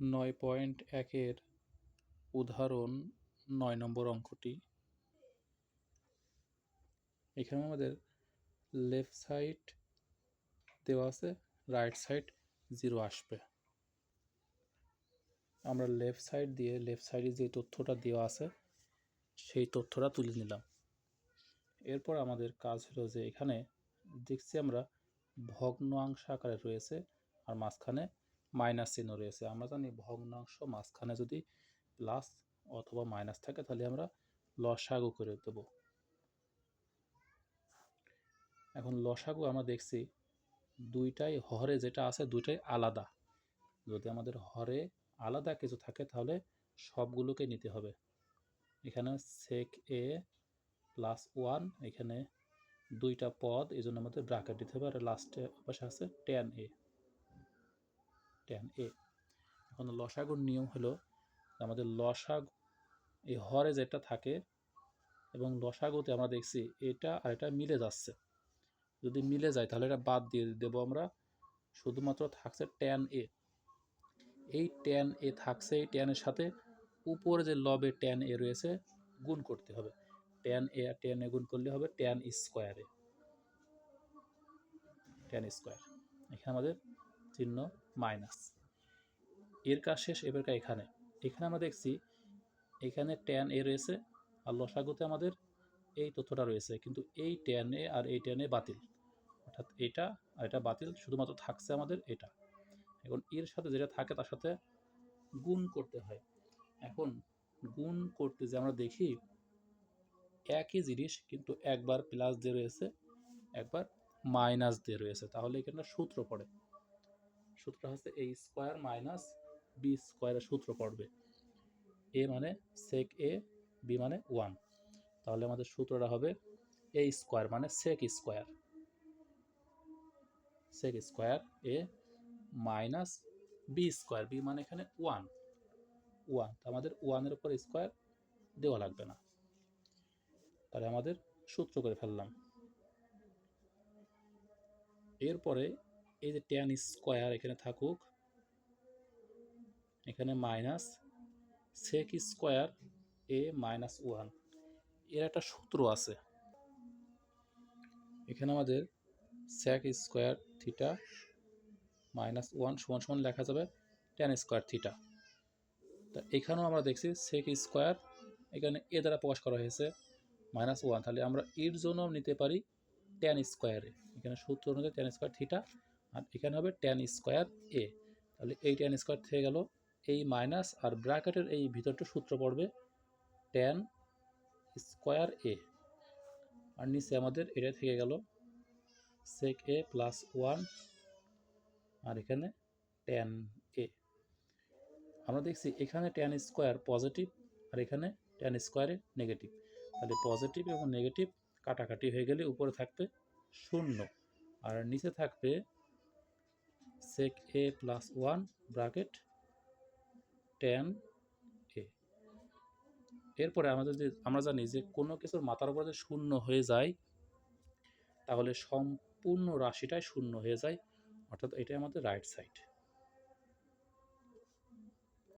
নয় পয়েন্ট একের উদাহরণ নয় নম্বর অঙ্কটি। এখানে আমাদের লেফট সাইড দেওয়া আছে রাইট সাইড জিরো আসবে। আমরা লেফট সাইড দিয়ে লেফট সাইডে যে তথ্যটা দেওয়া আছে, সেই তথ্যটা তুলে নিলাম। এরপর আমাদের কাজ হলো যে এখানে দেখছি আমরা ভগ্নাংশ আকারে রয়েছে, আর মাঝখানে মাইনাস চিহ্ন রয়েছে। আমরা জানি ভগ্নাংশ মাঝখানে যদি প্লাস অথবা মাইনাস থাকে, তাহলে আমরা লসাগু করে দেব। এখন লসাগু আমরা দেখছি দুইটাই হরে যেটা আছে, দুইটাই আলাদা। যদি আমাদের হরে আলাদা কিছু থাকে, তাহলে সবগুলোকে নিতে হবে। এখানে সেক এ প্লাস ওয়ান এখানে দুইটা পদ এই জন্য আমাদের ব্রাকেট দিতে হবে। আর লাস্টে পাশে আছে টেন এ টেন এ এখন লসাগুর নিয়ম হলো আমাদের লসাগ এই হরে যেটা থাকে এবং লসাগুতে আমরা দেখছি এটা আর এটা মিলে যাচ্ছে। যদি মিলে যায় তাহলে এটা বাদ দিয়ে দেবো আমরা। শুধুমাত্র থাকছে টেন এ এই টেন এ থাকছে, এই টেনের সাথে উপরে যে লবে টেন এ রয়েছে গুণ করতে হবে। টেন এ আর টেন এ গুণ করলে হবে টেন স্কোয়ারে টেন স্কোয়ার এখানে আমাদের চিহ্ন মাইনাস। এর কাজ শেষ, এবার এখানে। এখানে আমরা দেখছি, এখানে টেন এ রয়েছে আর লসাগুতে আমাদের এই তথ্যটা রয়েছে। কিন্তু এই টেন এ আর এই টেন এ বাতিল। অর্থাৎ এটা আর এটা বাতিল, শুধুমাত্র থাকছে আমাদের এটা। এখন এর সাথে যেটা থাকে, তার সাথে গুণ করতে হয়। এখন গুণ করতে যে আমরা দেখি, একই জিনিস কিন্তু একবার প্লাস দিয়ে রয়েছে, একবার মাইনাস দিয়ে রয়েছে। তাহলে এখানে সূত্র পড়ে। সূত্রটা হচ্ছে এ স্কোয়ার মাইনাস বি স্কোয়ারের সূত্র পড়বে। এ মানে সেক এ বি মানে ওয়ান তাহলে আমাদের সূত্রটা হবে এ স্কোয়ার মানে sec square sec square A minus B square B মানে এখানে ওয়ান ওয়ান আমাদের ওয়ানের উপর স্কোয়ার দেওয়া লাগবে না। তাহলে আমাদের সূত্র করে ফেললাম। এরপরে এই যে টেন স্কোয়ার এখানে থাকুক, এখানে minus sec square A minus ওয়ানের একটা সূত্র আছে। এখানে আমাদের sec square theta minus one সমান সমান লেখা যাবে টেন স্কোয়ার থিটা তা এখানেও আমরা দেখছি সেক স্কোয়ার এখানে এ দ্বারা প্রকাশ করা হয়েছে মাইনাস ওয়ান তাহলে আমরা এর জন্য নিতে পারি টেন স্কোয়ারে এখানে সূত্র অনুযায়ী টেন স্কোয়ার থিটা আর এখানে হবে টেন স্কোয়ার এ তাহলে এই টেন স্কোয়ার থেকে গেল এই মাইনাস আর ব্র্যাকেটের এই ভিতরটা সূত্র পড়বে টেন স্কোয়ার এ আর নিচে আমাদের এটা থেকে গেল সেক এ প্লাস ওয়ান আর এখানে টেন এ আমরা দেখছি এখানে টেন স্কোয়ার পজিটিভ আর এখানে টেন স্কোয়ারে নেগেটিভ তাহলে পজিটিভ এবং নেগেটিভ কাটাকাটি হয়ে গেলে উপরে থাকবে শূন্য। আর নিচে থাকবে sec A plus one bracket ten A এরপরে আমাদের যে, আমরা জানি যে কোনো কিছুর মাথার উপরে শূন্য হয়ে যায়, তাহলে সম্পূর্ণ রাশিটাই শূন্য হয়ে যায়, অর্থাৎ এটাই আমাদের রাইট সাইড